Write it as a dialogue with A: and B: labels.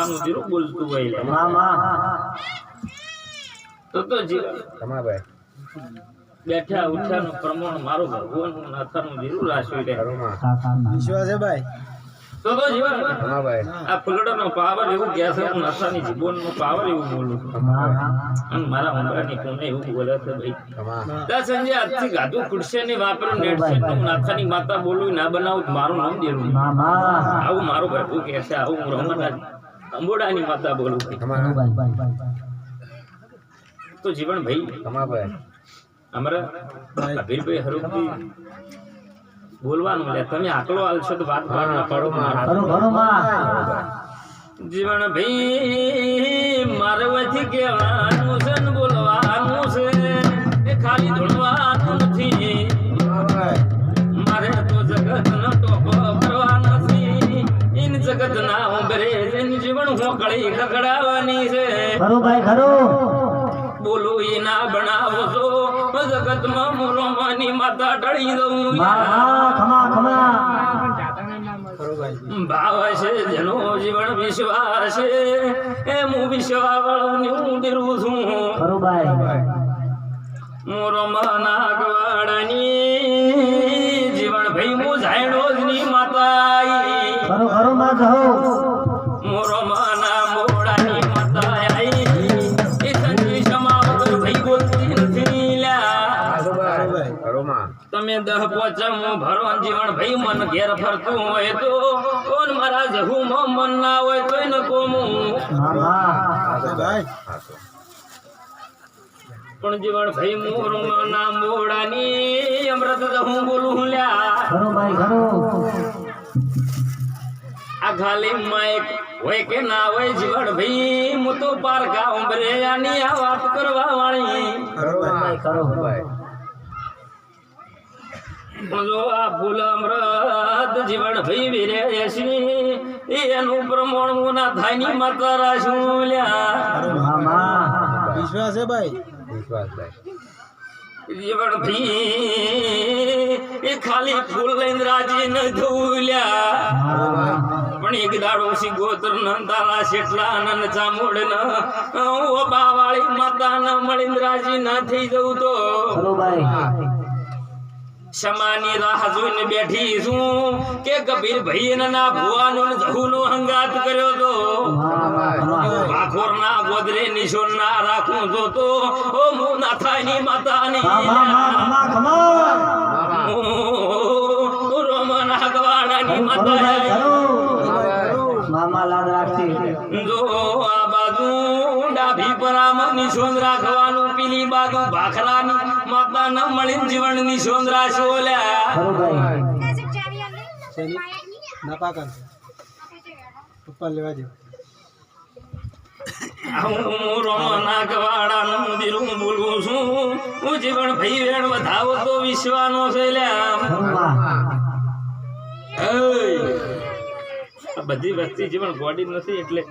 A: નાથાનું જીરું બોલતું હોય
B: મામા
A: તો તો જીરું
C: તમા ભાઈ.
A: બેઠા ઉઠ્યાનું પ્રમાણ મારો ભગવાનનું નાથાનું જીરું.
C: ઘરોમાં
B: કાકાના
D: વિશ્વાસ છે ભાઈ?
A: તો તો જીવન
C: તમાભાઈ
A: આ ફૂલડાનો પાવર એવું છે હું નાથાની જીવનનો પાવર એવું બોલું અને મારા ઉંબરાની કોને એવું બોલે છે ભાઈ? દસ સંજય આજથી ગાધું ખુરશે ને વાપરું નેટ છે. હું નાથાની માતા બોલું ના બનાવું મારું નામ દેવું આવું મારું ભાઈ કહે છે. આવું હું રમણા અંબોડાની માતા બોલું તો જીવન ભાઈ અમારા અભીરભાઈ હરુભાઈ બોલવાનું લે તમે આકલો આલશો તો વાત વાત ના પાડો જીવન ભાઈ મારવાથી કેવાનું કહેવાનું જેની જીવન છે.
B: ખરું ભાઈ ખરું.
A: બોલું એ ના બનાવો છો જગતમાં મોરોમાની માતા ઢળી દઉં
B: ખમા ખમા.
A: ભાવ છે જેનો જીવન વિશ્વાસ એ હું દીરું છું.
B: ખરું ભાઈ.
A: જીવન ભાઈ. હું જાયણો જ ની માતા.
B: ખરું ખરું માં
A: તમે દહ પોચમ ભરો જીવન ભાઈ મન ઘેર ફરતું હોય તો કોણ મારા જહુમાં મન ના હોય તો ન કોમું. પણ જીવન ભાઈ મોર ના મોડાની અમૃત હું બોલું લ્યા.
B: ખરું ભાઈ ખરું
A: આ ખાલી માઇક હોય કે ના હોય જીવન ભાઈ હું તો પારકા ઉંબરે આની આ વાત કરવા વાળી.
B: કરો
C: ભાઈ
A: કરો ભાઈ જો આ ફૂલ અમૃત જીવન ભાઈ વીરે એસી એનું પ્રમાણ હું ના થાયની માતા રાશું લ્યા.
D: વિશ્વાસ છે ભાઈ?
C: વિશ્વાસ ભાઈ.
A: જીવન ભાઈ એ ખાલી ફૂલ લઈને રાજી ન થવું લ્યા.
B: મામા.
A: પણ એક દાડો સી ગોત્ર નંદાલા શેઠલા નંદ ચામુડ ન ઓ બાવાળી માતા ન મળીને રાજી ના થઈ જવું તો. ક્ષમાની રાહ જોઈને બેઠી છું કે કબીર ભાઈ ના ભુવાનો જહુનો હંગાત કર્યો તો. ભાખોર ના ગોદરે નિશોન ના રાખું તો તો. ઓ મુ ના થાયની માતાની રોમન માતા
B: મામા લાડ રાખતી
A: જો આ બાજુ ડાભી પરામ નિશોન રાખવાનું પીલી બાજુ ભાખરાની માતા ન
D: મળી જીવનની સોંદરા લેવા દે
A: હું રોમના ગવાડાનું દિલું બોલું છું. હું જીવન ભાઈ વેણ વધાવો તો વિશ્વાનો છે લ્યા બધી વસ્તી જીવન ગોડી નથી એટલે